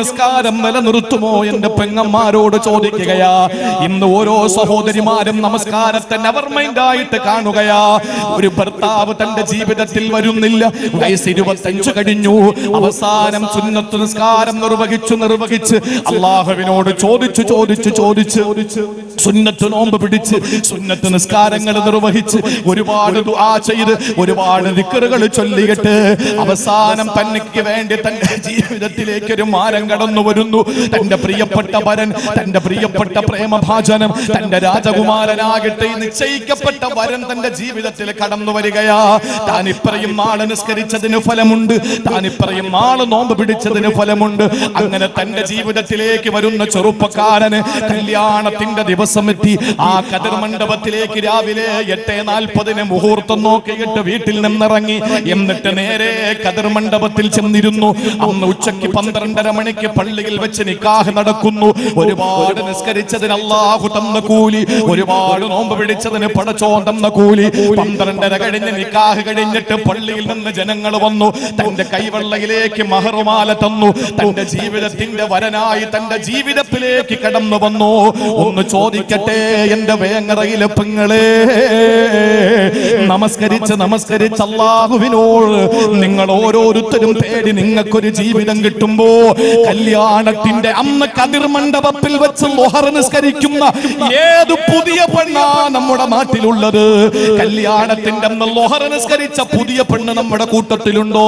നിസ്കാരം നിലനിർത്തുമോ എന്റെ പെങ്ങന്മാരോട് ചോദിക്കുകയാ. ഇന്ന് ഓരോ സഹോദരിമാരും നമസ്കാരത്തെ നെവർ മൈൻഡായിട്ട് കാണുകയാ. ഒരു ഭർത്താവ് തന്റെ ജീവിതത്തിൽ വരുന്നില്ല. വയസ്സ് ഇരുപത്തഞ്ച് കഴിഞ്ഞു. അവസാനം സുന്നത്ത് നിസ്കാരം നിർവഹിച്ചു നിർവഹിച്ച് അള്ളാഹുവിനോട് ചോദിച്ചു ചോദിച്ചു ചോദിച്ച് സുന്നത്ത് നോമ്പ് പിടിച്ച് സുന്നത്ത് നിസ്കാരങ്ങൾ നിർവഹിച്ച് ഒരുപാട് ദുആ ചെയ്ത് ഒരുപാട് ദിക്കറുകൾ ചൊല്ലിയിട്ട് അവസാനം തനിക്ക് വേണ്ടി തന്റെ ജീവിതത്തിലേക്കൊരു മാനം കടന്നു വരുന്നു. തന്റെ പ്രിയപ്പെട്ട വരൻ തന്റെ പ്രിയപ്പെട്ട പ്രേമഭാചനം തന്റെ രാജകുമാരനാകട്ടെ നിശ്ചയിക്കപ്പെട്ട വരൻ തന്റെ ജീവിതത്തിൽ കടന്നു വരികയാ. താൻ ഇപ്പറയും ആൾ നിസ്കരിച്ചതിന് ഫലമുണ്ട്. താൻ ഇപ്പറയും ആൾ നോമ്പ് പിടിച്ചതിന് ഫലമുണ്ട്. അങ്ങനെ തന്റെ ജീവിതത്തിലേക്ക് വരുന്ന ചെറുപ്പക്കാരന് കല്യാണത്തിന്റെ ദിവസം എത്തി ആ കതിർ മണ്ഡപത്തിലേക്ക് രാവിലെ എട്ട് നാൽപ്പതിന് മുഹൂർത്തം നോക്കിയിട്ട് വീട്ടിൽ നിന്നിറങ്ങി. എന്നിട്ട് നേരെ കതിർ മണ്ഡപത്തിൽ ചെന്നിരുന്നു. അന്ന് ഉച്ചയ്ക്ക് പന്ത്രണ്ടര മണിക്ക് പള്ളിയിൽ വെച്ച് നിക്കാഹ് നടക്കുന്നു. ഒരുപാട് നിസ്കരിച്ചതിന് അള്ളാഹു തന്ന കൂലി ഒരുപാട് നോമ്പ് പിടിച്ചതിന് പടച്ചോൻ തന്ന കൂലി. പന്ത്രണ്ടര കഴിഞ്ഞ് നിക്കാഹ് കഴിഞ്ഞിട്ട് പള്ളിയിൽ നിന്ന് ജനങ്ങൾ വന്നു. തന്റെ കൈവെള്ളയിലേക്ക് മഹറുമാല തന്നു. തന്റെ ജീവിതത്തിന്റെ വരനായി തന്റെ ജീവിതത്തിലേക്ക് കടന്നു വന്നു. ഒന്ന് ചോദിക്കട്ടെ എന്റെ വേങ്ങറയിലെ പെങ്ങളെ നമസ്കരിച്ച് നമസ്കരിച്ച് അള്ളാഹുവിനോട് നിങ്ങൾ ഓരോരുത്തരും തേടി നിങ്ങൾക്കൊരു ജീവിതം കിട്ടുമ്പോ കല്യാണത്തിന്റെ അന്ന് കതിർ മണ്ഡപത്തിൽ വെച്ച് മൊഹർ നിസ്കരിക്കുന്ന ഏത് പുതിയ പെണ്ണാ നമ്മുടെ നാട്ടിലുള്ളത്? കല്യാണത്തിന്റെ അന്ന് ലോഹർ നിസ്കരിച്ച പുതിയ പെണ്ണ് നമ്മുടെ കൂട്ടത്തിലുണ്ടോ?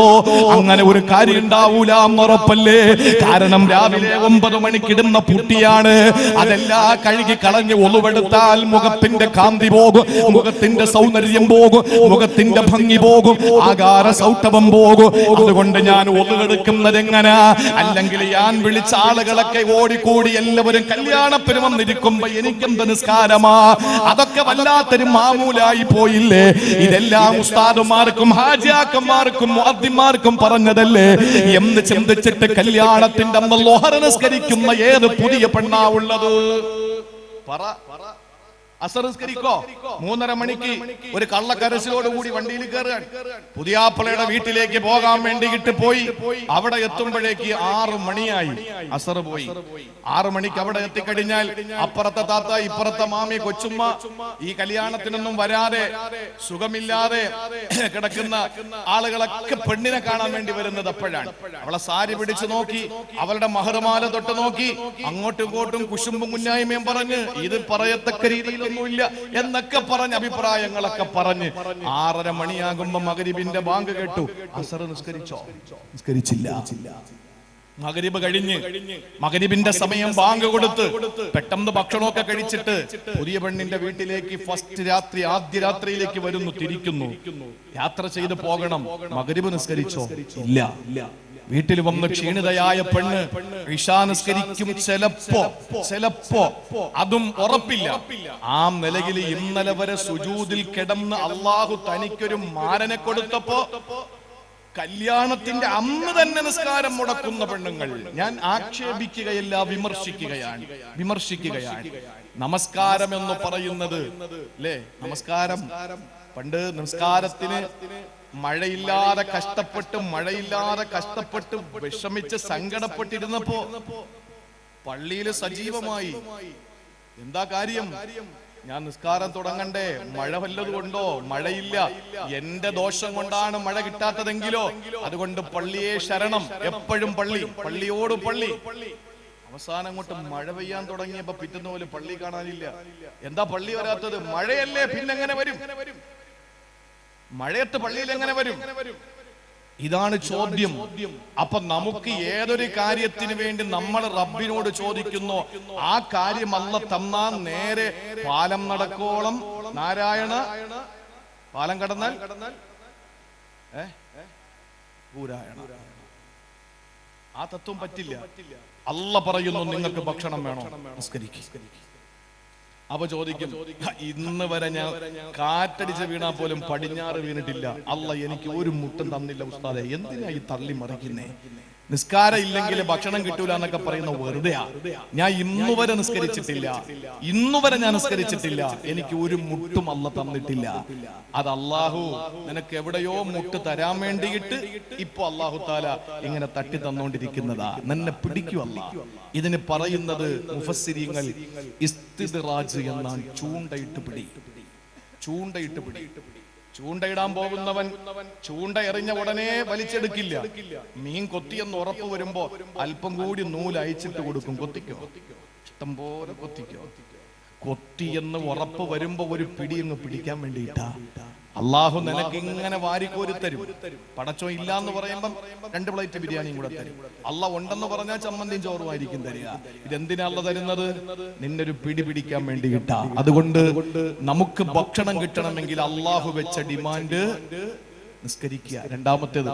അങ്ങനെ ഒരു കാര്യം ഉണ്ടാവൂല ഉറപ്പല്ലേ കാരണം രാവിലെ ഒമ്പത് മണിക്കിടുന്ന പുട്ടിയാണ്. അതെല്ലാം കഴുകി കളഞ്ഞ് ഒളിവെടുത്താൽ മുഖത്തിന്റെ കാന്തി പോകും മുഖത്തിന്റെ സൗന്ദര്യം പോകും മുഖത്തിന്റെ ഭംഗി പോകും ആകാര സൗട്ടവം പോകും. അതുകൊണ്ട് ഞാൻ ഒളിവെടുക്കുന്നത് എങ്ങനെ? അല്ലെങ്കിൽ ഞാൻ വിളിച്ച ആളുകളൊക്കെ ഓടിക്കൂടി എല്ലാവരും കല്യാണപ്പെരുമം നിൽക്കുമ്പോ എനിക്കെന്ത് നിസ്കാരമാ? അതൊക്കെ വല്ലാത്തൊരു മാമൂലായി പോയില്ലേ? ഇതെല്ലാം ഉസ്താദുമാർക്കും ഹാജിയാക്കന്മാർക്കും മുഅദ്ദിമാർക്കും പറഞ്ഞതല്ലേ? എന്ന് ചിന്തിച്ചിട്ട് കല്യാണത്തിന്റെ അന്ന് ലോഹർ നിസ്കരിക്കുന്ന ഏത് പുതിയ പെണ്ണാ ഉള്ളത്? പറ. അസർ നിസ്കരിക്കോ മൂന്നര മണിക്ക് ഒരു കള്ളക്കരസിലോട് കൂടി വണ്ടിയിൽ കയറുകയാണ്. പുതിയാപ്പളയുടെ വീട്ടിലേക്ക് പോകാൻ വേണ്ടിയിട്ട് പോയി. അവിടെ എത്തുമ്പോഴേക്ക് ആറു മണിയായി. അസർ പോയി. ആറു മണിക്ക് അവിടെ എത്തിക്കഴിഞ്ഞാൽ അപ്പുറത്തെ താത്ത ഇപ്പുറത്തെ മാമി കൊച്ചുമ്മ ഈ കല്യാണത്തിനൊന്നും വരാതെ സുഖമില്ലാതെ കിടക്കുന്ന ആളുകളൊക്കെ പെണ്ണിനെ കാണാൻ വേണ്ടി വരുന്നത് അപ്പോഴാണ്. അവളെ സാരി പിടിച്ചു നോക്കി അവളുടെ മഹർമാല തൊട്ട് നോക്കി അങ്ങോട്ടും ഇങ്ങോട്ടും കുശുമ്പും കുഞ്ഞായ്മയും പറഞ്ഞ് ഇത് പറയത്തക്ക രീതിയിലൊന്നുമില്ല എന്നൊക്കെ പറഞ്ഞ് അഭിപ്രായങ്ങളൊക്കെ പറഞ്ഞ് ആറര മണിയാകുമ്പോ മകരിബിന്റെ ബാങ്ക് കേട്ടു. അസർ നിസ്കരിച്ചോ? നിസ്കരിച്ചില്ല. മകരിബ് കഴിഞ്ഞ്. മകരിബിന്റെ സമയം ബാങ്ക് കൊടുത്ത് പെട്ടെന്ന് ഭക്ഷണമൊക്കെ കഴിച്ചിട്ട് പുതിയ പെണ്ണിന്റെ വീട്ടിലേക്ക് ഫസ്റ്റ് രാത്രി ആദ്യ രാത്രിയിലേക്ക് വരുന്നു തിരിക്കുന്നു. യാത്ര ചെയ്ത് പോകണം. മകരിബ് നിസ്കരിച്ചോ? ഇല്ല. വീട്ടിൽ വന്ന് ക്ഷീണിതയായ പെണ്ണ് ഇഷാ ചെലപ്പോ ചിലപ്പോ അതും ഉറപ്പില്ല. ആ നിലയിൽ ഇന്നലെ വരെ സുജൂതിൽ കിടന്ന് അള്ളാഹു തനിക്കൊരു മാരനെ കൊടുത്തപ്പോ കല്യാണത്തിന്റെ അന്ന് തന്നെ നിസ്കാരം മുടക്കുന്ന പെണ്ണുങ്ങൾ. ഞാൻ ആക്ഷേപിക്കുകയല്ല വിമർശിക്കുകയാണ്. വിമർശിക്കുകയാണ്. നമസ്കാരം എന്ന് പറയുന്നത് അല്ലേ നമസ്കാരം. പണ്ട് നമസ്കാരത്തിന് മഴയില്ലാതെ കഷ്ടപ്പെട്ട് മഴയില്ലാതെ കഷ്ടപ്പെട്ട് വിഷമിച്ച് സങ്കടപ്പെട്ടിരുന്നപ്പോ പള്ളിയിൽ സജീവമായി. എന്താ കാര്യം? ഞാൻ നിസ്കാരം തുടങ്ങണ്ടേ? മഴ വല്ലതും ഉണ്ടോ മഴയില്ല. എന്റെ ദോഷം കൊണ്ടാണ് മഴ കിട്ടാത്തതെങ്കിലോ? അതുകൊണ്ട് പള്ളിയെ ശരണം. എപ്പോഴും പള്ളി. പള്ളിയോട് പള്ളി. അവസാനം അങ്ങോട്ട് മഴ പെയ്യാൻ തുടങ്ങിയപ്പോ പിറ്റുന്ന പോലെ പള്ളി കാണാനില്ല. എന്താ പള്ളി വരാത്തത്? മഴയല്ലേ പിന്നെങ്ങനെ വരും? മഴയത്ത് പള്ളിയിൽ എങ്ങനെ വരും? ഇതാണ് ചോദ്യം. അപ്പൊ നമുക്ക് ഏതൊരു കാര്യത്തിന് വേണ്ടി നമ്മൾ റബ്ബിനോട് ചോദിക്കുന്നു ആ കാര്യം അല്ല തന്നാ നേരെ പാലം നടക്കോളം. നാരായണ പാലം കടന്നാൽ? ഏ? പൂരായണ. ആ തത്വം പറ്റില്ല. അല്ല പറയുന്നു നിങ്ങൾക്ക് ഭക്ഷണം വേണോ? നിസ്കരിക്കും. അപ്പൊ ചോദിക്കും ഇന്ന് വരെ ഞാൻ കാറ്റടിച്ച് വീണാ പോലും പടിഞ്ഞാറ് വീണിട്ടില്ല. അല്ല എനിക്ക് ഒരു മുട്ടും തന്നില്ല ഉസ്താദെ. എന്തിനാ ഈ തള്ളി മറിക്കുന്നേ? നിസ്കാരം ഇല്ലെങ്കിൽ ഭക്ഷണം കിട്ടൂല എന്നൊക്കെ പറയുന്ന വെറുതെയാ. ഞാൻ ഇന്നു വരെ നിസ്കരിച്ചിട്ടില്ല. ഇന്നു വരെ ഞാൻ നിസ്കരിച്ചിട്ടില്ല. എനിക്ക് ഒരു മുട്ടും അല്ല തന്നിട്ടില്ല. അത് അള്ളാഹു നിനക്ക് എവിടെയോ മുട്ട് തരാൻ വേണ്ടിയിട്ട് ഇപ്പൊ അള്ളാഹു താല ഇങ്ങനെ തട്ടി തന്നോണ്ടിരിക്കുന്നതാ. നിന്നെ പിടിക്കുവല്ല. ഇതിന് പറയുന്നത് മുഫസ്സിരിങ്ങൾ ഇസ്തിദ്റാജ് എന്നാണ്. ചൂണ്ടയിട്ട് പിടി. ചൂണ്ടയിട്ട് പിടി. ചൂണ്ടയിടാൻ പോകുന്നവൻ ചൂണ്ട എറിഞ്ഞ ഉടനെ വലിച്ചെടുക്കില്ല. മീൻ കൊത്തിയെന്ന് ഉറപ്പ് വരുമ്പോ അല്പം കൂടി നൂൽ അയച്ചിട്ട് കൊടുക്കും. കൊത്തിക്കോ? ഇഷ്ടം പോലെ കൊത്തിക്കോ? കൊത്തിയെന്ന് ഉറപ്പ് വരുമ്പോ ഒരു പിടി അങ്ങ് പിടിക്കാൻ വേണ്ടിയിട്ടാ. അള്ളാഹു നിനക്ക് ഇങ്ങനെ വാരിക്കോരി തരും. പടച്ചോ ഇല്ല എന്ന് പറയുമ്പം രണ്ട് പ്ലേറ്റ് ബിരിയാണിയും കൂടെ തരും. അള്ള ഉണ്ടെന്ന് പറഞ്ഞാൽ ചമ്മന്തിയും ചോറുമായിരിക്കും തരിക. ഇതെന്തിനാ അള്ള തരുന്നത്? നിന്നൊരു പിടി പിടിക്കാൻ വേണ്ടി കിട്ടാ അതുകൊണ്ട് നമുക്ക് ഭക്ഷണം കിട്ടണമെങ്കിൽ അള്ളാഹു വെച്ച ഡിമാൻഡ് നിസ്കരിക്കുക. രണ്ടാമത്തേത്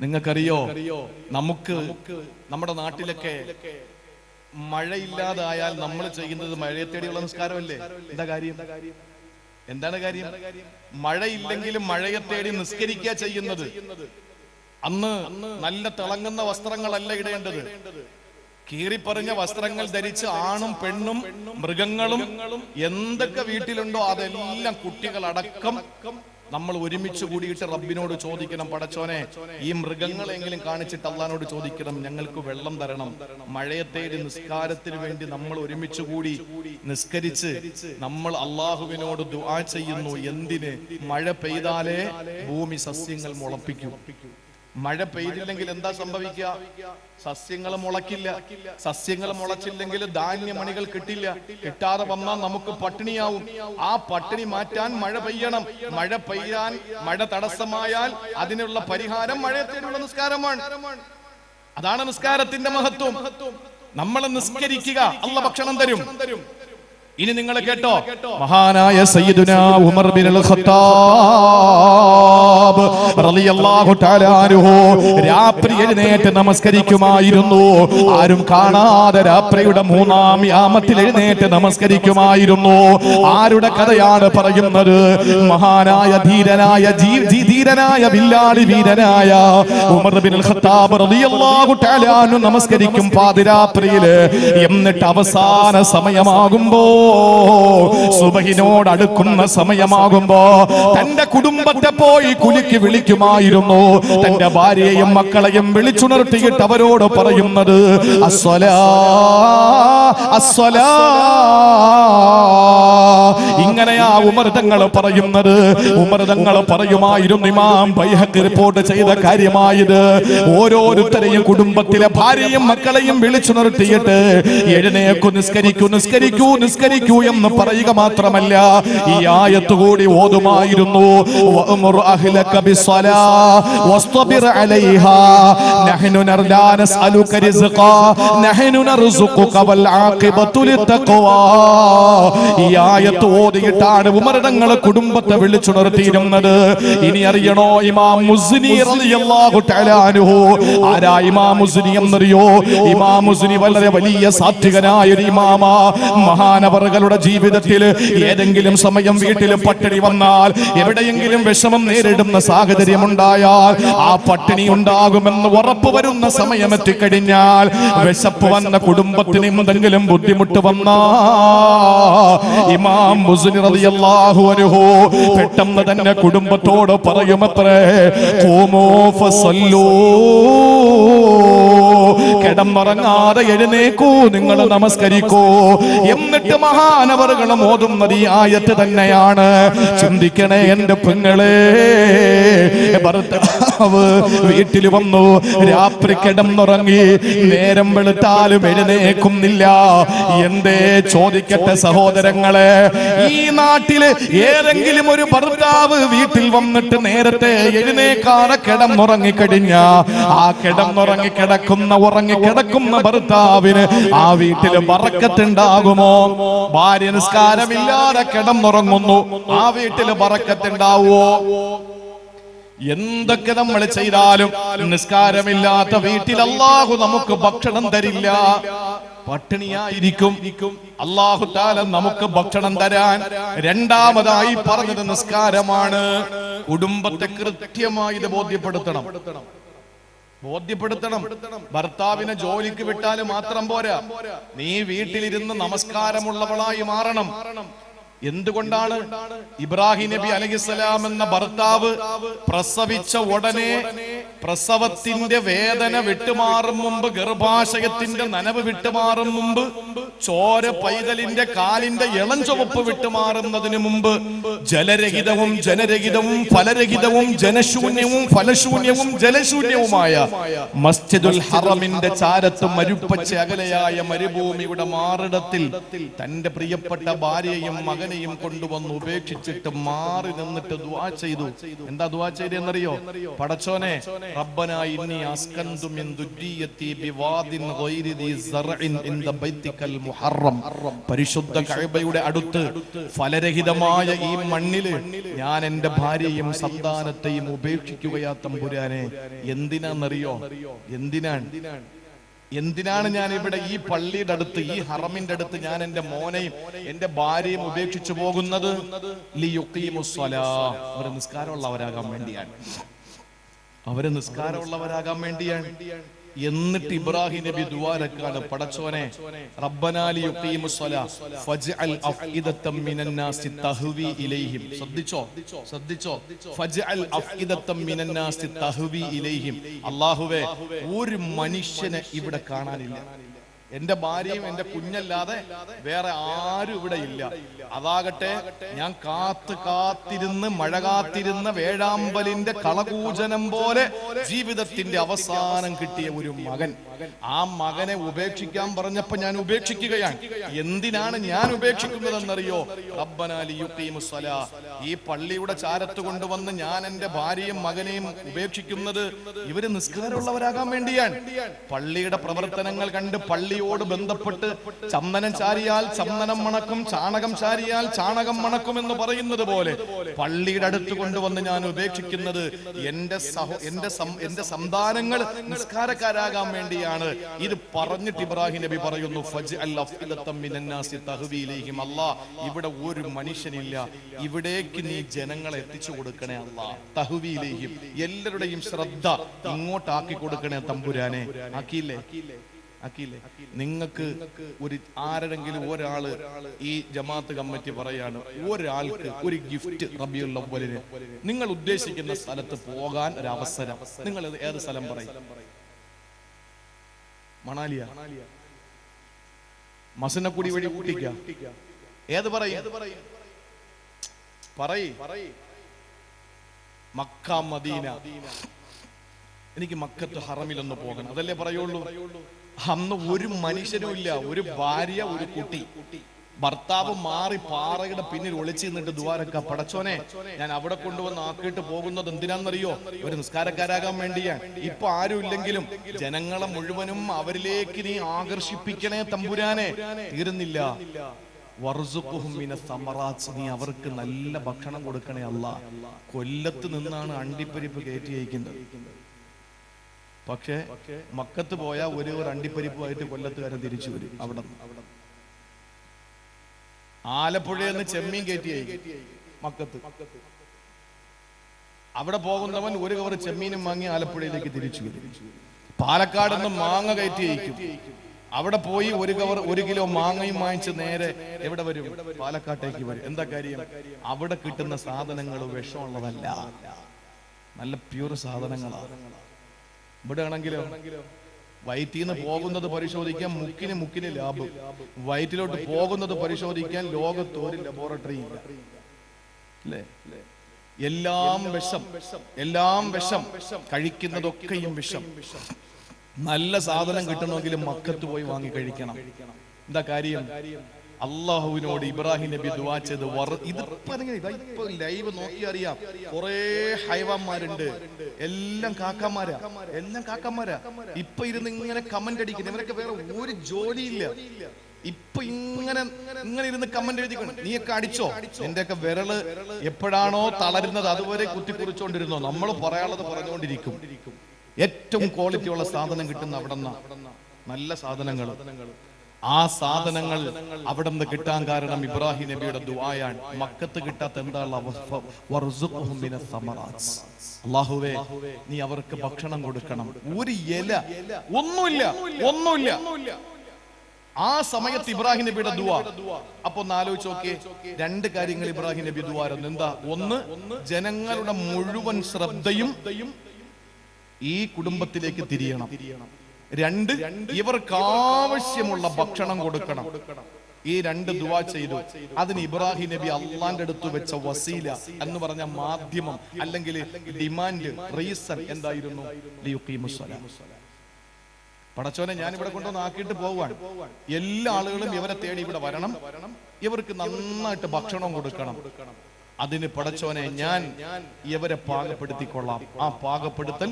നിങ്ങൾക്കറിയോ? നമുക്ക് നമ്മുടെ നാട്ടിലൊക്കെ മഴയില്ലാതായാൽ നമ്മൾ ചെയ്യുന്നത് മഴയെ തേടിയുള്ള നിസ്കാരമല്ലേ? എന്താ കാര്യം? എന്താണ് കാര്യം? മഴയില്ലെങ്കിലും മഴയെ തേടി നിസ്കരിക്കുക ചെയ്യുന്നത്. അന്ന് നല്ല തിളങ്ങുന്ന വസ്ത്രങ്ങളല്ല ഇടേണ്ടത്. കീറിപ്പറഞ്ഞ വസ്ത്രങ്ങൾ ധരിച്ച് ആണും പെണ്ണും മൃഗങ്ങളും എന്തൊക്കെ വീട്ടിലുണ്ടോ അതെല്ലാം കുട്ടികളടക്കം നമ്മൾ ഒരുമിച്ച് കൂടിയിട്ട് റബ്ബിനോട് ചോദിക്കണം പടച്ചോനെ ഈ മൃഗങ്ങളെങ്കിലും കാണിച്ചിട്ട് അള്ളഹാനോട് ചോദിക്കണം ഞങ്ങൾക്ക് വെള്ളം തരണം. മഴയെ നിസ്കാരത്തിന് വേണ്ടി നമ്മൾ ഒരുമിച്ച് കൂടി നിസ്കരിച്ച് നമ്മൾ അള്ളാഹുവിനോട് ദുആ ചെയ്യുന്നു. എന്തിന്? മഴ പെയ്താലേ ഭൂമി സസ്യങ്ങൾ മുളപ്പിക്കും. മഴ പെയ്തില്ലെങ്കിൽ എന്താ സംഭവിക്കുക? സസ്യങ്ങൾ മുളക്കില്ല സസ്യങ്ങൾ മുളച്ചില്ലെങ്കിൽ ധാന്യമണികൾ കിട്ടില്ല. കിട്ടാതെ വന്നാൽ നമുക്ക് പട്ടിണിയാവും. ആ പട്ടിണി മാറ്റാൻ മഴ പെയ്യണം. മഴ പെയ്യാൻ മഴ തടസ്സമായാൽ അതിനുള്ള പരിഹാരം മഴയത്തേനുള്ള നിസ്കാരമാണ്. അതാണ് നിസ്കാരത്തിന്റെ മഹത്വം. നമ്മൾ നിസ്കരിക്കുക. അല്ല ഭക്ഷണം തരും. ഇനി നിങ്ങൾ കേട്ടോ. മഹാനായ സയ്യിദുന ഉമർ ബിൻ അൽ ഖത്താബ് റളിയല്ലാഹു തആല അൻഹു രാത്രി എഴുന്നേറ്റ് നമസ്കരിക്കുമായിരുന്നു. ആരും കാണാതെ രാത്രിയുടെ മൂന്നാം യാമത്തിൽ എഴുന്നേറ്റ് നമസ്കരിക്കുമായിരുന്നു. ആരുടെ കഥയാണ് പറയുന്നത്? മഹാനായ ധീരനായ ധീരനായ വില്ലാളി വീരനായ ഉമർ ബിൻ അൽ ഖത്താബ് റളിയല്ലാഹു തആല അൻഹു നമസ്കരിക്കും പാതിരാത്രിയിൽ എന്നിട്ട് അവസാന സമയമാകുമ്പോ സുബഹിനോട് അടുക്കുന്ന സമയമാകുമ്പോ തന്റെ കുടുംബത്തെ പോയി കുലുക്കി വിളിക്കുമായിരുന്നു. തന്റെ ഭാര്യയും മക്കളെയും വിളിച്ചുണർത്തിയിട്ട് അവരോട് പറയുന്നത് അസ്വലാ അസ്വലാ. ഇങ്ങനെയാ ഉമർതങ്ങൾ പറയുന്നത്. ഉമർതങ്ങൾ പറയുമായിരുന്നു ഇമാം ബൈഹക്ക് റിപ്പോർട്ട് ചെയ്ത കാര്യമായത് ഓരോരുത്തരെയും കുടുംബത്തിലെ ഭാര്യയും മക്കളെയും വിളിച്ചുണർത്തിയിട്ട് എഴുന്നേക്കു നിസ്കരിക്കൂ നിസ്കരിക്കൂ നിസ്കരിക്കൂ എന്ന് പറയുക മാത്രമല്ല ഈ ആയത്ത് കൂടി ഓതുമായിരുന്നു ഈ ആയത്ത് ഉമരണങ്ങൾ കുടുംബത്തെ വിളിച്ചുണർത്തിയിരുന്നത്. ഇനി അറിയണോ ഇമാം മുസ്നി ആരാ ഇമാം ഇമാം വളരെ വലിയ സാത്വികനായ ഒരു ഇമാമ മഹാനവറുകളുടെ ജീവിതത്തിൽ ഏതെങ്കിലും സമയം വീട്ടിൽ പട്ടിണി വന്നാൽ എവിടെയെങ്കിലും വിഷമം നേരിടുന്ന സാഹചര്യം ഉണ്ടായാൽ ആ പട്ടിണി ഉണ്ടാകുമെന്ന് ഉറപ്പ് വരുന്ന സമയം എത്തിക്കഴിഞ്ഞാൽ വിശപ്പ് വന്ന കുടുംബത്തിന് എന്തെങ്കിലും ബുദ്ധിമുട്ട് വന്നാ ഇമാം റളിയല്ലാഹു അൻഹു പെട്ടെന്ന് തന്നെ കുടുംബത്തോട് പറയുമത്രേ ഖൂമൂ ഫസല്ലൂ. കിടന്നുറങ്ങാതെ എഴുന്നേക്കൂ നിങ്ങൾ നമസ്കരിക്കൂ. എന്നിട്ട് മഹാനവറുകൾ ഓതുന്നത് ഈ ആയത്ത് തന്നെയാണ്. ചിന്തിക്കണേ എന്റെ പെങ്ങളെ. ഭർത്താവ് വീട്ടിൽ വന്നു രാത്രി കിടന്നുറങ്ങി നേരം വെളുത്താലും എഴുന്നേക്കുന്നില്ല. എന്തേ ചോദിക്കട്ടെ സഹോദരങ്ങളെ? ഈ നാട്ടിൽ ഏതെങ്കിലും ഒരു ഭർത്താവ് വീട്ടിൽ വന്നിട്ട് നേരത്തെ എഴുന്നേക്കാതെ കിടന്നുറങ്ങി കഴിഞ്ഞ ആ കിടന്നുറങ്ങി കിടക്കുന്ന ഉറങ്ങി കിടക്കുന്ന ഭർത്താവിന് ആ വീട്ടിൽ ബറക്കത്തുണ്ടാകുമോ ഭാര്യ നിസ്കാരമില്ലാതെ കിടന്നുറങ്ങുന്നു. ആ വീട്ടിൽ ബറക്കത്തുണ്ടാവോ എന്തൊക്കെ നമ്മൾ ചെയ്താലും നിസ്കാരമില്ലാത്ത വീട്ടിൽ അള്ളാഹു നമുക്ക് ഭക്ഷണം തരില്ല. പട്ടിണിയായിരിക്കും. അള്ളാഹു താല നമുക്ക് ഭക്ഷണം തരാൻ രണ്ടാമതായി പറഞ്ഞത് നിസ്കാരമാണ്. കുടുംബത്തെ കൃത്യമായി ഇത് ബോധ്യപ്പെടുത്തണം. ബോധ്യപ്പെടുത്തണം. ഭർത്താവിനെ ജോലിക്ക് വിട്ടാൽ മാത്രം പോരാ. നീ വീട്ടിലിരുന്ന് നമസ്കാരമുള്ളവളായി മാറണം. എന്തുകൊണ്ടാണ് ഇബ്രാഹിം നബി അലഹിസ്സലാം എന്ന ഭർത്താവ് പ്രസവിച്ച ഉടനെ പ്രസവത്തിന്റെ വേദന വിട്ടുമാറും മുമ്പ് ഗർഭാശയത്തിന്റെ നനവ് വിട്ടുമാറും മുമ്പ് ചോര പൈതലിന്റെ കാലിന്റെ ഇളം ചുവപ്പ് വിട്ടുമാറുന്നതിന് മുമ്പ് ജലരഹിതവും ജനരഹിതവും ഫലരഹിതവും ജനശൂന്യവും ഫലശൂന്യവും ജലശൂന്യവുമായ മസ്ജിദുൽ ഹറമിന്റെ ചാരത്ത് മരുപ്പച്ച അകലയായ മരുഭൂമിയുടെ മാറിടത്തിൽ തന്റെ പ്രിയപ്പെട്ട ഭാര്യയും മകനെയും കൊണ്ടുവന്ന് ഉപേക്ഷിച്ചിട്ട് മാറി നിന്നിട്ട് ദുവാ ചെയ്തു. എന്താ ദുവാ ചെയ്തെന്നറിയോ പടച്ചോനെ റബ്ബന ഇന്നി അസ്കന്തു മിൻ ദുര്രിയത്തി ബിവാദിൻ ഗൈരി ദി സറഇൻ ഇൻദ ബൈത്തിക്കൽ മുഹറം. പരിശുദ്ധ കഅബയുടെ അടുത്ത് ഫലരഹിതമായ ഈ മണ്ണിൽ ഞാൻ എന്റെ ഭാര്യയും സന്താനത്തെയും ഉപേക്ഷിക്കുകയാ തമ്പുരാനെ. എന്തിനാന്നറിയോ? എന്തിനാണ്? എന്തിനാണ് ഞാൻ ഇവിടെ ഈ പള്ളിയുടെ അടുത്ത് ഈ ഹറമിന്റെ അടുത്ത് ഞാൻ എന്റെ മോനെയും എന്റെ ഭാര്യയും ഉപേക്ഷിച്ചു പോകുന്നത്? നിസ്കാരമുള്ളവരാകാൻ വേണ്ടിയാണ്. അവർ നിസ്കാരമുള്ളവരാകാൻ വേണ്ടിയാണ്. എന്നിട്ട് ഇബ്രാഹിം നബി ദുവാരക്കാണ് പടച്ചോനെ യുഖീമുസ്സലാ ഫജ്അൽ മിനന്നാസി തഹ്വി ഇലൈഹിം. ഫജ്അൽ മിനന്നാസി തഹ്വി ഇലൈഹിം. അല്ലാഹുവേ ഒരു മനുഷ്യനെ ഇവിടെ കാണാനില്ല. എന്റെ ഭാര്യയും എന്റെ കുഞ്ഞല്ലാതെ വേറെ ആരും ഇവിടെ ഇല്ല. അതാകട്ടെ ഞാൻ കാത്ത് കാത്തിരുന്ന് മഴ കാത്തിരുന്ന വേഴാമ്പലിന്റെ കളകൂജനം പോലെ ജീവിതത്തിന്റെ അവസാനം കിട്ടിയ ഒരു മകൻ. ആ മകനെ ഉപേക്ഷിക്കാൻ പറഞ്ഞപ്പോ ഞാൻ ഉപേക്ഷിക്കുകയാണ്. എന്തിനാണ് ഞാൻ ഉപേക്ഷിക്കുന്നതെന്നറിയോ. ഈ പള്ളിയുടെ ചാരത്ത് കൊണ്ടുവന്ന് ഞാൻ എന്റെ ഭാര്യയും മകനെയും ഉപേക്ഷിക്കുന്നത് ഇവർ നിസ്കാരമുള്ളവരാകാൻ വേണ്ടിയാണ്. പള്ളിയുടെ പ്രവർത്തനങ്ങൾ കണ്ട് പള്ളിയോട് ബന്ധപ്പെട്ട് ചന്ദനം ചാരിയാൽ ചന്ദനം മണക്കും ചാണകം ചാരിയാൽ ചാണകം മണക്കും എന്ന് പറയുന്നത് പോലെ പള്ളിയുടെ അടുത്ത് കൊണ്ടുവന്ന് ഞാൻ ഉപേക്ഷിക്കുന്നത് എന്റെ സഹോ എന്റെ എന്റെ സന്താനങ്ങൾ നിസ്കാരക്കാരാകാൻ വേണ്ടിയാണ്. ഇത് പറഞ്ഞിട്ട് ഇബ്രാഹിം നബി പറയുന്നു ഫജ് ഇവിടെ ഒരു മനുഷ്യനില്ല. ഇവിടേക്ക് നീ ജനങ്ങളെ എത്തിച്ചു കൊടുക്കണേ അല്ലാ തഹുവിയിലേക്കും എല്ലാവരുടെയും ശ്രദ്ധ ഇങ്ങോട്ടാക്കി കൊടുക്കണേ തമ്പുരാനെ. ആക്കിയില്ലേ ആക്കിയില്ലേ നിങ്ങൾക്ക് ഒരു ആരെങ്കിലും ഒരാൾ ഈ ജമാഅത്ത് കമ്മിറ്റി പറയാണ് ഒരാൾക്ക് ഒരു ഗിഫ്റ്റ് റബിയുള്ള നിങ്ങൾ ഉദ്ദേശിക്കുന്ന സ്ഥലത്ത് പോകാൻ ഒരു അവസരം. നിങ്ങൾ ഏത് സ്ഥലം പറയും? മണാലിയ. മസനക്കുടി വഴി കൂട്ടിക്ക ഏത് പറയും? പറയ്? Mecca Medina. എനിക്ക് മക്കത്ത് ഹറമിലൊന്ന് പോകണം. അതല്ലേ പറയുള്ളൂ? അന്ന് ഒരു മനുഷ്യനും ഇല്ല ഒരു ഭാര്യ ഒരു കുട്ടി. ഭർത്താവ് മാറി പാറയുടെ പിന്നിൽ ഒളിച്ചു നിന്നിട്ട് ദ്വാരക്ക പടച്ചോനെ ഞാൻ അവിടെ കൊണ്ടുവന്ന് ആക്കിയിട്ട് പോകുന്നത് എന്തിനാണെന്നറിയോ? ഒരു നിസ്കാരക്കാരാകാൻ വേണ്ടിയാണ് ഇപ്പൊ ആരും ഇല്ലെങ്കിലും ജനങ്ങളെ മുഴുവനും അവരിലേക്ക് നീ ആകർഷിപ്പിക്കണേ തമ്പുരാനെ. തീരുന്നില്ല. നീ അവർക്ക് നല്ല ഭക്ഷണം കൊടുക്കണേ അല്ല. കൊല്ലത്ത് നിന്നാണ് അണ്ടിപ്പരിപ്പ് കയറ്റി അയക്കുന്നത്. പക്ഷേ മക്കത്ത് പോയാൽ ഒരു ഒരു അണ്ടിപ്പരിപ്പുമായിട്ട് കൊല്ലത്തുകാരൻ തിരിച്ചു വരും. അവിടെ നിന്ന്. ആലപ്പുഴയിൽ നിന്ന് ചെമ്മീൻ കയറ്റി മക്കത്ത്. അവിടെ പോകുന്നവൻ ഒരു കവർ ചെമ്മീനും വാങ്ങി ആലപ്പുഴയിലേക്ക് തിരിച്ചു. പാലക്കാട് നിന്ന് മാങ്ങ കയറ്റി അയക്കും അവിടെ പോയി ഒരു കവർ ഒരു കിലോ മാങ്ങയും വാങ്ങിച്ച് നേരെ എവിടെ വരും? പാലക്കാട്ടേക്ക് വരും. എന്താ കാര്യം? അവിടെ കിട്ടുന്ന സാധനങ്ങൾ വിഷമുള്ളതല്ല. നല്ല പ്യൂർ സാധനങ്ങളാണ് ഇവിടെ ആണെങ്കിലോ വയറ്റിൽ നിന്ന് പോകുന്നത് പരിശോധിക്കാൻ മുക്കിന് മുക്കിന് ലാബ്. വയറ്റിലോട്ട് പോകുന്നത് പരിശോധിക്കാൻ ലോകത്ത് ഒരു ലബോറട്ടറി ഇല്ല. അല്ലേ എല്ലാം വിഷം. എല്ലാം വിഷം. കഴിക്കുന്നതൊക്കെയും വിഷം. നല്ല സാധനം കിട്ടണമെങ്കിൽ മക്കത്ത് പോയി വാങ്ങി കഴിക്കണം. എന്താ കാര്യം? അള്ളാഹുവിനോട് ഇബ്രാഹിം നബി ദുവാ ചെയ്ത് ഇത് ഇതിപ്പോ ലൈവ് നോക്കി അറിയാം. കുറെ ഹൈവാന്മാരുണ്ട്. എല്ലാം കാക്കന്മാരാ. എല്ലാം കാക്കന്മാരാ. ഇപ്പൊ ഇരുന്ന് ഇങ്ങനെ കമന്റ് അടിക്കുന്നു. ഇവരൊക്കെ വേറെ ഒരു ജോലിയില്ല. ഇപ്പൊ ഇങ്ങനെ ഇങ്ങനെ ഇരുന്ന് കമന്റ് എഴുതിക്കൊണ്ട് നീയൊക്കെ അടിച്ചോ? എന്റെയൊക്കെ വിരൾ എപ്പോഴാണോ തളരുന്നത് അതുവരെ കുത്തിക്കുറിച്ചോണ്ടിരുന്നോ? നമ്മൾ പറയാനുള്ളത് പറഞ്ഞുകൊണ്ടിരിക്കും. ഏറ്റവും ക്വാളിറ്റി ഉള്ള സാധനം കിട്ടുന്ന അവിടെ നല്ല സാധനങ്ങൾ ആ സാധനങ്ങൾ അവിടെ നിന്ന് കിട്ടാൻ കാരണം ഇബ്രാഹിം നബിയുടെ ദുആയാണ്. മക്കത്ത് കിട്ടാത്ത എന്താണ് അള്ളാഹുവേ നീ അവർക്ക് ഭക്ഷണം കൊടുക്കണം. ഒരു ഇല. ഒന്നുമില്ല. ഒന്നുമില്ല. ആ സമയത്ത് ഇബ്രാഹിം നബിയുടെ ദുആ. അപ്പൊ ഒന്ന് ആലോചിച്ച് നോക്കിയേ. രണ്ട് കാര്യങ്ങൾ ഇബ്രാഹിം നബി ദുവാരുന്നു എന്താ? ഒന്ന് ജനങ്ങളുടെ മുഴുവൻ ശ്രദ്ധയും ഈ കുടുംബത്തിലേക്ക് തിരിയണം. രണ്ട് ഇവർക്ക് ആവശ്യമുള്ള ഭക്ഷണം കൊടുക്കണം. ഈ രണ്ട് ദുവാ ചെയ്തു. അതിന് ഇബ്രാഹിം നബി അള്ളാന്റെ അടുത്ത് വെച്ച വസീല എന്ന് പറഞ്ഞ മാധ്യമം അല്ലെങ്കിൽ ഡിമാൻഡ് റീസൺ എന്തായിരുന്നു. പടച്ചോനെ ഞാൻ ഇവിടെ കൊണ്ടുവന്ന് ആക്കിയിട്ട് പോവാണ്. എല്ലാ ആളുകളും ഇവരെ തേടി ഇവിടെ വരണം. ഇവർക്ക് നന്നായിട്ട് ഭക്ഷണം കൊടുക്കണം. അതിന് പടച്ചോനെ ഞാൻ ഇവരെ പാകപ്പെടുത്തിക്കൊള്ളാം. ആ പാകപ്പെടുത്തൽ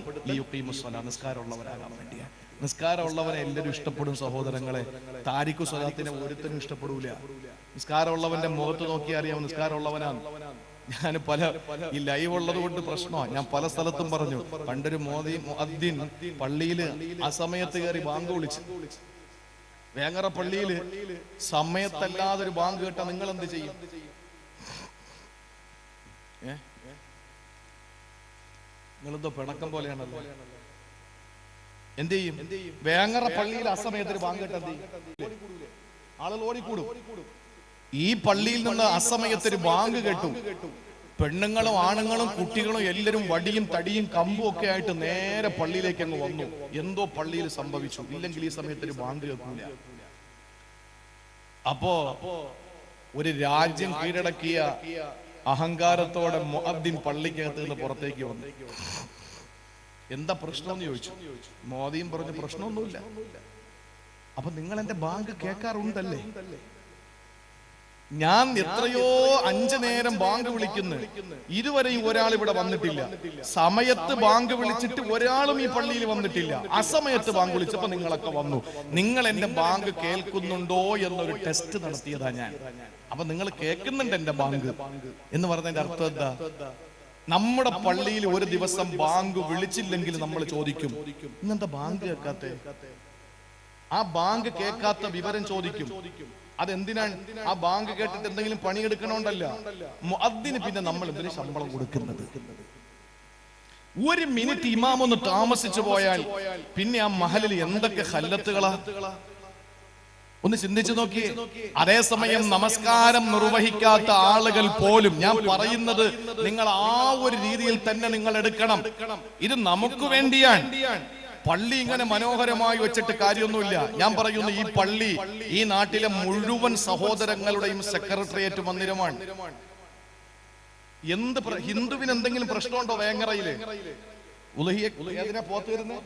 നിസ്കാരമുള്ളവരാകാൻ വേണ്ടിയാണ്. നിസ്കാരമുള്ളവനെ എല്ലാവരും ഇഷ്ടപ്പെടും സഹോദരങ്ങളെ. താരിഖു സ്വലാത്തിനെ ഒരുത്തനും ഇഷ്ടപ്പെടൂല. നിസ്കാരമുള്ളവന്റെ മുഖത്ത് നോക്കി അറിയാം നിസ്കാരമുള്ളവനാണ്. ഞാൻ പല ഈ ലൈവ് ഉള്ളത് കൊണ്ട് പ്രശ്നമാണ് ഞാൻ പല സ്ഥലത്തും പറഞ്ഞു. പണ്ടൊരു മോദി മുഅദ്ദിൻ പള്ളിയിൽ ആ സമയത്ത് കയറി ബാങ്ക് വിളിച്ചു. വേങ്ങറ പള്ളിയിൽ സമയത്തല്ലാതെ ഒരു ബാങ്ക് കേട്ടാ നിങ്ങൾ എന്ത് ചെയ്യും നിങ്ങളെന്തോ പിണക്കം പോലെയാണല്ലോ? എന്ത് ചെയ്യും? വേങ്ങറ പള്ളിയിൽ ആ സമയത്ത് ഒരു ബാങ്ക് കേട്ടാ എന്ത് ചെയ്യും? ആളുകൾ ഓടിക്കൂടും. ഈ പള്ളിയിൽ നിന്ന് അസമയത്ത് ഒരു ബാങ്ക് കെട്ടും. പെണ്ണുങ്ങളും ആണുങ്ങളും കുട്ടികളും എല്ലാവരും വടിയും തടിയും കമ്പും ഒക്കെ ആയിട്ട് നേരെ പള്ളിയിലേക്ക് അങ്ങ് വന്നു. എന്തോ പള്ളിയിൽ സംഭവിച്ചു. ഇല്ലെങ്കിൽ ഈ സമയത്ത് ഒരു ബാങ്ക് കേൾക്കൂല അപ്പോ ഒരു രാജ്യം കീഴടക്കിയ അഹങ്കാരത്തോടെ മുഅദ്ദിൻ പള്ളിക്കകത്ത് നിന്ന് പുറത്തേക്ക് വന്നു. എന്താ പ്രശ്നം എന്ന് ചോദിച്ചു. മോദിയും പറഞ്ഞു പ്രശ്നമൊന്നുമില്ല. അപ്പൊ നിങ്ങൾ എന്റെ ബാങ്ക് കേൾക്കാറുണ്ടല്ലേ? ഞാൻ എത്രയോ അഞ്ചു നേരം ബാങ്ക് വിളിക്കുന്നു. ഇതുവരെയും ഒരാൾ ഇവിടെ വന്നിട്ടില്ല. സമയത്ത് ബാങ്ക് വിളിച്ചിട്ട് ഒരാളും ഈ പള്ളിയിൽ വന്നിട്ടില്ല. അസമയത്ത് ബാങ്ക് വിളിച്ചപ്പോ നിങ്ങളൊക്കെ വന്നു. നിങ്ങൾ എന്റെ ബാങ്ക് കേൾക്കുന്നുണ്ടോ എന്നൊരു ടെസ്റ്റ് നടത്തിയതാ ഞാൻ. അപ്പൊ നിങ്ങൾ കേൾക്കുന്നുണ്ട് എന്റെ ബാങ്ക്. എന്ന് പറഞ്ഞതിന്റെ അർത്ഥം എന്താ? നമ്മുടെ പള്ളിയിൽ ഒരു ദിവസം ബാങ്ക് വിളിച്ചില്ലെങ്കിൽ നമ്മൾ ചോദിക്കും. ഇന്നെന്താ ബാങ്ക് കേൾക്കാത്ത ആ ബാങ്ക് കേൾക്കാത്ത വിവരം ചോദിക്കും. അതെന്തിനാണ്? ആ ബാങ്ക് കേട്ടിട്ട് എന്തെങ്കിലും പണിയെടുക്കണോണ്ടല്ല. അതിന് പിന്നെ നമ്മൾ എന്തിനു ശമ്പളം കൊടുക്കുന്നത്? ഒരു മിനിറ്റ് ഇമാമൊന്ന് താമസിച്ചു പോയാൽ പിന്നെ ആ മഹലിൽ എന്തൊക്കെ ഹല്ലത്തുകളാ? ഒന്ന് ചിന്തിച്ചു നോക്കി. അതേസമയം നമസ്കാരം നിർവഹിക്കാത്ത ആളുകൾ പോലും ഞാൻ പറയുന്നത് നിങ്ങൾ ആ ഒരു രീതിയിൽ തന്നെ നിങ്ങൾ എടുക്കണം. ഇത് നമുക്ക് വേണ്ടിയാണ്. പള്ളി ഇങ്ങനെ മനോഹരമായി വെച്ചിട്ട് കാര്യമൊന്നുമില്ല. ഞാൻ പറയുന്നു ഈ പള്ളി ഈ നാട്ടിലെ മുഴുവൻ സഹോദരങ്ങളുടെയും സെക്രട്ടേറിയറ്റ് മന്ദിരമാണ്. എന്ത് ഹിന്ദുവിന് എന്തെങ്കിലും പ്രശ്നമുണ്ടോ വേങ്ങറയിൽ? ഉലഹിയെ ഏതിനാ പോത്ത് വരുന്നത്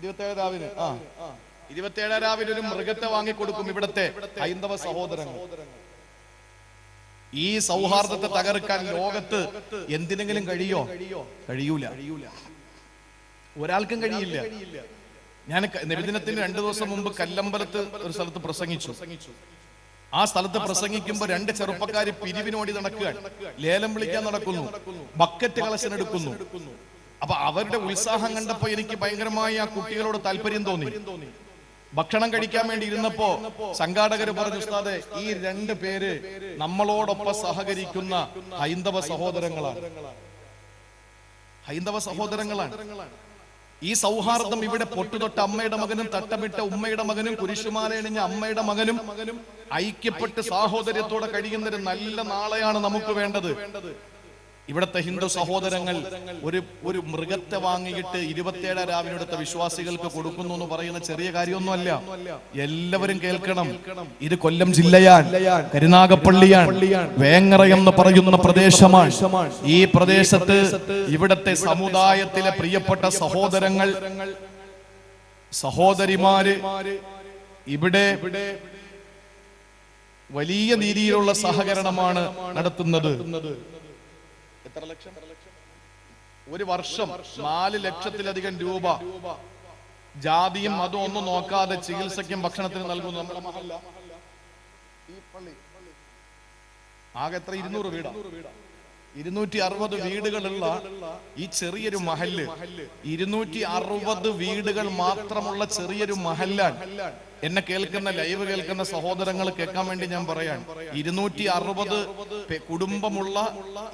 ഇരുപത്തേഴ് രാവിലെ. ആ. ഇരുപത്തേഴ് രാവിലെ ഒരു മൃഗത്തെ വാങ്ങിക്കൊടുക്കും ഇവിടത്തെ ഹൈന്ദവ സഹോദരങ്ങൾ. ഈ സൗഹാർദ്ദത്തെ തകർക്കാൻ ലോകത്ത് എന്തിനെങ്കിലും കഴിയോ? കഴിയൂല. ഒരാൾക്കും കഴിയില്ല. ഞാൻ നിബിദിനത്തിന് രണ്ടു ദിവസം മുമ്പ് കല്ലമ്പലത്ത് ഒരു സ്ഥലത്ത് പ്രസംഗിച്ചു. ആ സ്ഥലത്ത് പ്രസംഗിക്കുമ്പോ രണ്ട് ചെറുപ്പക്കാർ പിരിവിനോടി നടക്കുകയാണ്. ലേലം വിളിക്കാൻ നടക്കുന്നു. ബക്കറ്റ് കളക്ഷൻ എടുക്കുന്നു. അപ്പൊ അവരുടെ ഉത്സാഹം കണ്ടപ്പോ എനിക്ക് ഭയങ്കരമായി ആ കുട്ടികളോട് താല്പര്യം തോന്നി. ഭക്ഷണം കഴിക്കാൻ വേണ്ടി ഇരുന്നപ്പോ സംഘാടകർ പറഞ്ഞു ഉസ്താദെ ഈ രണ്ട് പേര് നമ്മളോടൊപ്പം സഹകരിക്കുന്ന ഹൈന്ദവ സഹോദരങ്ങളാണ്. ഹൈന്ദവ സഹോദരങ്ങളാണ്. ഈ സൗഹാർദ്ദം ഇവിടെ പൊട്ടുതൊട്ട അമ്മയുടെ മകനും തട്ടമിട്ട ഉമ്മയുടെ മകനും കുരിശുമാലയണിഞ്ഞ അമ്മയുടെ മകനും ഐക്യപ്പെട്ട് സാഹോദര്യത്തോടെ കഴിയുന്ന ഒരു നല്ല നാളെയാണ് നമുക്ക് വേണ്ടത്. ഇവിടുത്തെ ഹിന്ദു സഹോദരങ്ങൾ ഒരു ഒരു മൃഗത്തെ വാങ്ങിയിട്ട് ഇരുപത്തിയേഴ് രാവിലെടുത്ത വിശ്വാസികൾക്ക് കൊടുക്കുന്നു എന്ന് പറയുന്ന ചെറിയ കാര്യമൊന്നുമല്ല. എല്ലാവരും കേൾക്കണം. ഇത് കൊല്ലം ജില്ലയാൻ കരുനാഗപ്പള്ളിയാണ്. വേങ്ങറ എന്ന് പറയുന്ന പ്രദേശമാണ്. ഈ പ്രദേശത്ത് ഇവിടത്തെ സമുദായത്തിലെ പ്രിയപ്പെട്ട സഹോദരങ്ങൾ സഹോദരിമാര് ഇവിടെ വലിയ രീതിയിലുള്ള സഹകരണമാണ് നടത്തുന്നത്. എത്ര ലക്ഷം? ഒരു വർഷം നാല് ലക്ഷത്തിലധികം രൂപ. ജാതിയും മതവും ഒന്നും നോക്കാതെ ചികിത്സയ്ക്കും ഭക്ഷണത്തിനും നൽകുന്നു നമ്മുടെ മഹല്ല. ഈ പള്ളി. ആകെ എത്ര? ഇരുന്നൂറ് വീടാ. ഇരുന്നൂറ്റി അറുപത് വീടുകളുള്ള ഈ ചെറിയൊരു മഹല്ല് ഇരുന്നൂറ്റി അറുപത് വീടുകൾ മാത്രമുള്ള ചെറിയൊരു മഹല്ലാണ്. എന്നെ കേൾക്കുന്ന ലൈവ് കേൾക്കുന്ന സഹോദരങ്ങൾ കേൾക്കാൻ വേണ്ടി ഞാൻ പറയാൻ ഇരുന്നൂറ്റി അറുപത് കുടുംബമുള്ള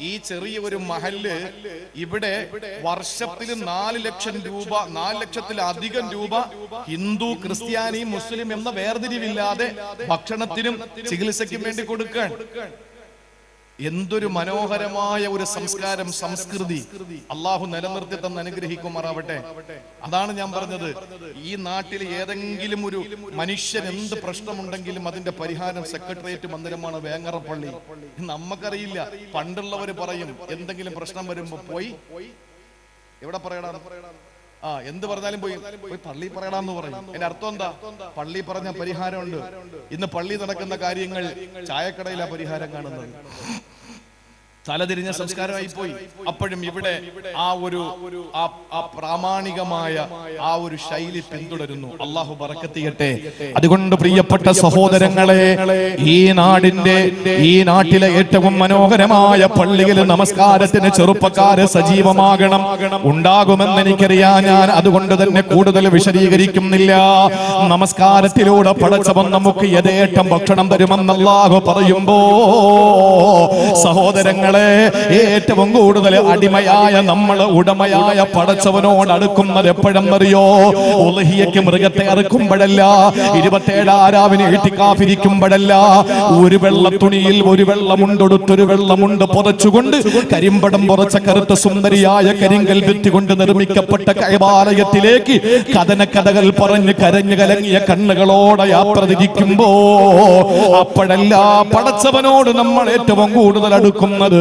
ഈ ചെറിയ ഒരു മഹല്ല് ഇവിടെ വർഷത്തിൽ നാല് ലക്ഷം രൂപ നാല് ലക്ഷത്തിലധികം രൂപ ഹിന്ദു ക്രിസ്ത്യാനി മുസ്ലിം എന്ന വേർതിരിവില്ലാതെ ഭക്ഷണത്തിനും ചികിത്സയ്ക്കും വേണ്ടി കൊടുക്കാൻ എന്തൊരു മനോഹരമായ ഒരു സംസ്കാരം സംസ്കൃതി അള്ളാഹു നിലനിർത്തി തന്ന് അനുഗ്രഹിക്കുമാറാവട്ടെ. അതാണ് ഞാൻ പറഞ്ഞത്. ഈ നാട്ടിൽ ഏതെങ്കിലും ഒരു മനുഷ്യൻ എന്ത് പ്രശ്നമുണ്ടെങ്കിലും അതിന്റെ പരിഹാരം സെക്രട്ടേറിയറ്റ് മന്ദിരമാണ് വേങ്ങറപ്പള്ളി. നമുക്കറിയില്ല പണ്ടുള്ളവർ പറയും എന്തെങ്കിലും പ്രശ്നം വരുമ്പോ പോയി. എവിടെ പറയടാ ആ എന്ത് പറഞ്ഞാലും പോയി. പോയി പള്ളി പറയണമെന്ന് പറയും. എന്റെ അർത്ഥം എന്താ? പള്ളി പറഞ്ഞ പരിഹാരമുണ്ട്. ഇന്ന് പള്ളി നടക്കുന്ന കാര്യങ്ങൾ ചായക്കടയിലാ പരിഹാരം കാണുന്നത്. തലതിരിഞ്ഞ സംസ്കാരമായി പോയി അപ്പോഴും ഇവിടെ ആ ഒരു ആ പ്രാമാണികമായ ആ ഒരു ശൈലി പിന്തുടരുന്നു. അള്ളാഹു പറക്കത്തിയട്ടെ അതുകൊണ്ട് പ്രിയപ്പെട്ട സഹോദരങ്ങളെ ഈ നാടിന്റെ ഈ നാട്ടിലെ ഏറ്റവും മനോഹരമായ പള്ളിയിൽ നമസ്കാരത്തിന് ചെറുപ്പക്കാര് സജീവമാകണം. ഉണ്ടാകുമെന്ന് എനിക്കറിയാം. ഞാൻ അതുകൊണ്ട് തന്നെ കൂടുതൽ വിശദീകരിക്കുന്നില്ല. നമസ്കാരത്തിലൂടെ പടച്ചവൻ നമുക്ക് യഥേട്ടം ഭക്ഷണം തരുമെന്ന് അല്ലാഹു പറയുമ്പോ സഹോദരങ്ങളെ ഏറ്റവും കൂടുതൽ അടിമയായ നമ്മൾ ഉടമയായ പടച്ചവനോട് അടുക്കുന്നത് എപ്പോഴും അറിയോ ഉലഹിയക്ക് മൃഗത്തെ അറുക്കുമ്പോഴല്ല ഇരുപത്തേഴ് ആരാവിന് എഴുത്തിക്കാഫിരിക്കുമ്പോഴല്ല ഒരു വെള്ള തുണിയിൽ ഒരു വെള്ളമുണ്ടൊടുത്തൊരു വെള്ളമുണ്ട് പുതച്ചുകൊണ്ട് കരിമ്പടം പുറച്ച കറുത്ത സുന്ദരിയായ കരിങ്കൽ വെറ്റുകൊണ്ട് നിർമ്മിക്കപ്പെട്ട കൈവാലയത്തിലേക്ക് കഥന കഥകൾ പറഞ്ഞ് കരഞ്ഞു കലങ്ങിയ കണ്ണുകളോടെ യാത്ര തിരിക്കുമ്പോ അപ്പോഴല്ല പടച്ചവനോട് നമ്മൾ ഏറ്റവും കൂടുതൽ അടുക്കുന്നത്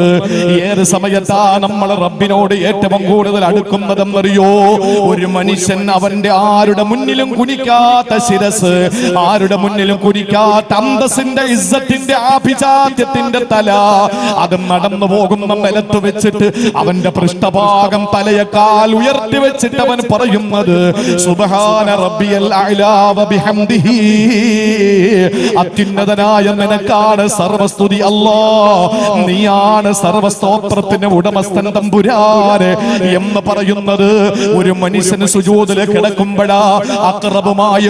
ഏത് സമയത്താ നമ്മൾ റബ്ബിനോട് ഏറ്റവും കൂടുതൽ അടുക്കുന്നതെന്നറിയോ ഒരു മനുഷ്യൻ അവന്റെ ആരുടെ മുന്നിലും കുനിക്കാത്ത ശിരസ് ആരുടെ മുന്നിലും കുനിക്കാത്ത അന്തസിന്റെ ഇസ്സത്തിന്റെ ആഭിജാത്യത്തിന്റെ തല. അത് നടന്നു പോകുന്ന നിലത്ത് വെച്ചിട്ട് അവന്റെ പൃഷ്ഠഭാഗം തലയേക്കാൾ ഉയർത്തി വെച്ചിട്ട് അവൻ പറയുന്നത് സുബ്ഹാന റബ്ബിയൽ ബിഹംദിഹി. അത്യുന്നതനായ നിനക്കാണ് സർവസ്തുതി അല്ലാ. നീയാണ് സർവസ്തോത്രത്തിന് ഉടമസ്ഥൻ തമ്പുരാന് എന്ന് പറയുന്നത് ഒരു മനുഷ്യന് സുജോതിൽ കിടക്കുമ്പോഴാ അക്രബമായ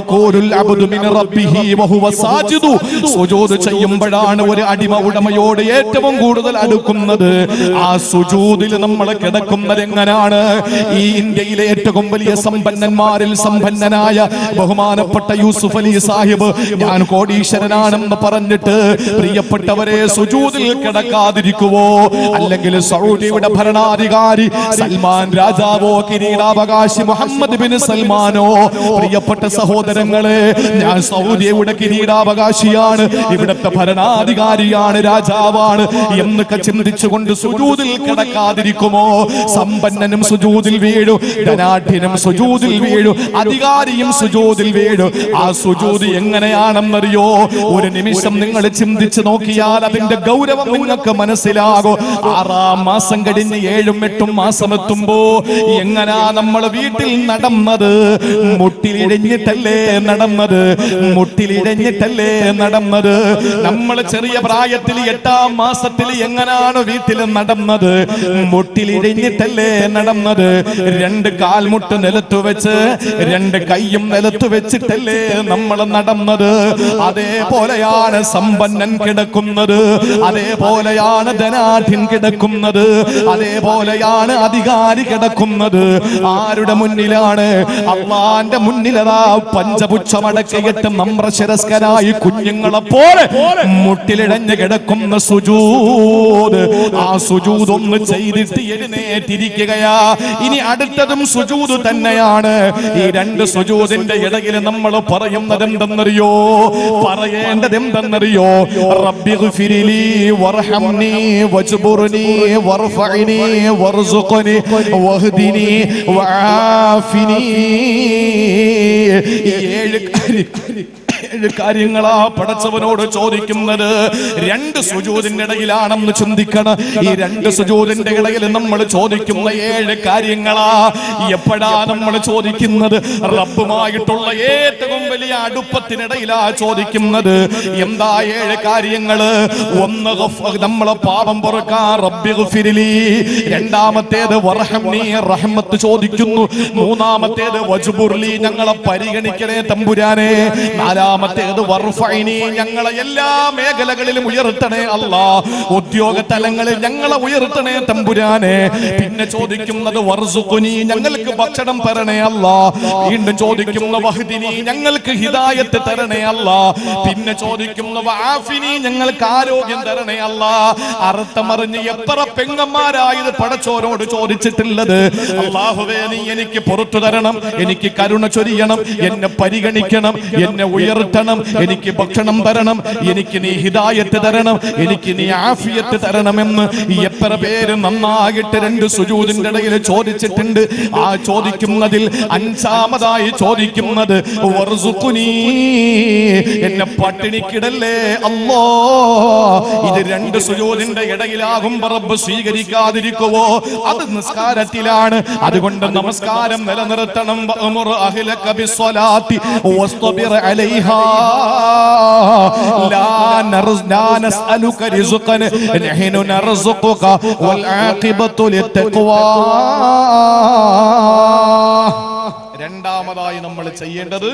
സുജൂദ് ചെയ്യുമ്പോഴാണ് ഒരു അടിമ ഉടമയോട് ഏറ്റവും കൂടുതൽ അടുക്കുന്നത്. ആ സുജൂതിൽ നമ്മൾ കിടക്കുന്നത് എങ്ങനെയാണ് ഈ ഇന്ത്യയിലെ ഏറ്റവും വലിയ സമ്പന്നന്മാരിൽ സമ്പന്നനായ ബഹുമാനപ്പെട്ട യൂസുഫ് അലി സാഹിബ് ഞാൻ കോടീശ്വരനാണെന്ന് പറഞ്ഞിട്ട് പ്രിയപ്പെട്ടവരെ സുജൂതിൽ കിടക്കാതിരിക്കുവോ? അല്ലെങ്കിൽ സൗദിയുടെ ഭരണാധികാരി സൽമാൻ രാജാവോ കിരീടാവകാശി മുഹമ്മദ് ബിൻ സൽമാനോ? പ്രിയപ്പെട്ട സഹോദരങ്ങളെ ഞാൻ സൗദിയുടെ കിരീടാവകാശിയാണ് ഇവിടുത്തെ ഭരണാധികാരിയാണ് രാജാവാണ്. എന്നൊക്കെ ചിന്തിച്ചുകൊണ്ട് സുജൂതിൽ കിടക്കാതിരിക്കുമോ? സമ്പന്നനും സുജൂതിൽ വീഴു ധനാഠ്യനും സുജൂതിൽ വീഴു അധികാരിയും സുജൂതിൽ വീഴു. ആ സുജൂതി എങ്ങനെയാണെന്നറിയോ? ഒരു നിമിഷം നിങ്ങൾ ചിന്തിച്ചു നോക്കിയാൽ അതിന്റെ ഗൗരവം നിങ്ങൾക്ക് മനസ്സിലാകും. ആറാം മാസം കഴിഞ്ഞ് ഏഴും എട്ടും മാസം എത്തുമ്പോ എങ്ങനാ നമ്മൾ വീട്ടിൽ നടന്നത്? മുട്ടിലിഴഞ്ഞിട്ടല്ലേ നടന്നത്? മുട്ടിലിഴഞ്ഞിട്ടല്ലേ നടന്നത്? നമ്മൾ ചെറിയ പ്രായത്തിൽ എട്ടാം മാസത്തിൽ എങ്ങനാണ് വീട്ടിൽ നടന്നത്? മുട്ടിലിഴഞ്ഞിട്ടല്ലേ നടന്നത്? രണ്ട് കാൽമുട്ട് നിലത്ത് വെച്ച് രണ്ട് കൈയും നിലത്ത് വെച്ചിട്ടല്ലേ നമ്മൾ നടന്നത്? അതേപോലെയാണ് സമ്പന്നൻ കിടക്കുന്നത്. അതേപോലെയാണ് ധനാഠ്യൻ കിടക്കുന്നത്. അതേപോലെയാണ് അധികാരി കിടക്കുന്നത്. ആരുടെ മുന്നിലാണ്? അള്ളാന്റെ മുന്നിലതാ പഞ്ചപുച്ഛമടക്കിയിട്ട് നമ്രശിരസ്കരായി കുഞ്ഞുങ്ങളെ പോലെ മുട്ടിലിഴഞ്ഞ് കിടക്കുന്ന സുജൂത്. ആ സുജൂത് ഒന്ന് ചെയ്തിട്ട് എഴുന്നേറ്റിരിക്കുകയാ. ഇനി അടുത്തതും സുജൂത് തന്നെയാണ്. ഈ രണ്ട് സുജൂതിന്റെ ഇടയിൽ നമ്മൾ പറയുന്നത് എന്തെന്നറിയോ പറയേണ്ടത് എന്തെന്നറിയോ റബ്ബി വർഫഅനി വർസുഖ്നി വഹ്ദിനി വആഫിനി ഈ ഏഴ് കാര്യം ഏഴ് കാര്യങ്ങളാ പടച്ചവനോട് ചോദിക്കുന്നത്. രണ്ട് സുജൂതിന്റെ ഇടയിലാണെന്ന് ചിന്തിക്കണം. ഈ രണ്ട് സുജൂതിന്റെ ഇടയിൽ നമ്മൾ ചോദിക്കുന്ന ഏഴ് കാര്യങ്ങളാ. എപ്പോഴാ നമ്മൾ ചോദിക്കുന്നത്? റബ്ബുമായിട്ടുള്ള ഏറ്റവും വലിയ അടുപ്പത്തിനിടയിലാ ചോദിക്കുന്നത്. എന്താ ഏഴ് കാര്യങ്ങൾ? ഒന്ന് നമ്മളെ പാപം പൊറുക്കാ റബ്ബി ഗഫിരിലി. രണ്ടാമത്തേത് വർഹംനി റഹ്മത്ത് ചോദിക്കുന്നു. മൂന്നാമത്തേത് വജുബുർലി ഞങ്ങളെ പരിഗണിക്കണേ തമ്പുരാനെ. നാലാമത്തേത് ഞങ്ങളെ എല്ലാ മേഖലകളിലും ഉയർത്തണേ അല്ല. ഉദ്യോഗ തലങ്ങളിൽ ഞങ്ങളെ ഉയർത്തണേ തമ്പുരാനെ. പിന്നെ ചോദിക്കുന്നത് വർസുഖുനി ഞങ്ങൾക്ക് ഭക്ഷണം തരണേ അല്ല. വീണ്ടും ചോദിക്കുന്ന വഹദിനി ഞങ്ങൾക്ക് ഹിദായത്ത് തരണേ അല്ല. പിന്നെ ചോദിക്കുന്ന ആഫിനി ഞങ്ങൾക്ക് ആരോഗ്യം തരണേ അല്ല. അർത്ഥമറിഞ്ഞ് എത്ര പെങ്ങന്മാരായത് പടച്ചോരോട് ചോദിച്ചിട്ടുള്ളത്. അള്ളാഹുവേ നീ എനിക്ക് പുറത്തു തരണം എനിക്ക് കരുണ ചൊരിയണം എന്നെ പരിഗണിക്കണം എന്നെ ഉയർത്തണം. എനിക്ക് ഭക്ഷണം തരണം എനിക്ക് നീ ഹിതായത്ത് തരണം എനിക്ക് നീ ആഫിയത്ത് തരണമെന്ന് എത്ര പേര് നന്നായിട്ട് രണ്ട് സുജൂതിന്റെ ഇടയിൽ ചോദിച്ചിട്ടുണ്ട്. ആ ചോദിക്കുന്നതിൽ അഞ്ചാമതായി ചോദിക്കുന്നത് എന്നെ പട്ടിണിക്കിടല്ലേ അല്ലോ ഇത് രണ്ട് സുജൂതിന്റെ ഇടയിലാകും റബ്ബ് സ്വീകരിക്കാതിരിക്കുവോ? അത് നിസ്കാരത്തിലാണ്. അതുകൊണ്ട് നമസ്കാരം നിലനിർത്തണം. അലൈഹാ. ലാ نرز لا نسألك رزقا نحن نرزقك والعاقبة للتقوى രണ്ടാമതായി നമ്മൾ ചെയ്യേണ്ടത്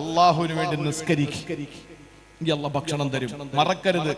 അള്ളാഹുവിന് വേണ്ടി നിസ്കരിക്കും. അല്ല ഭക്ഷണം തരും. മറക്കരുത്.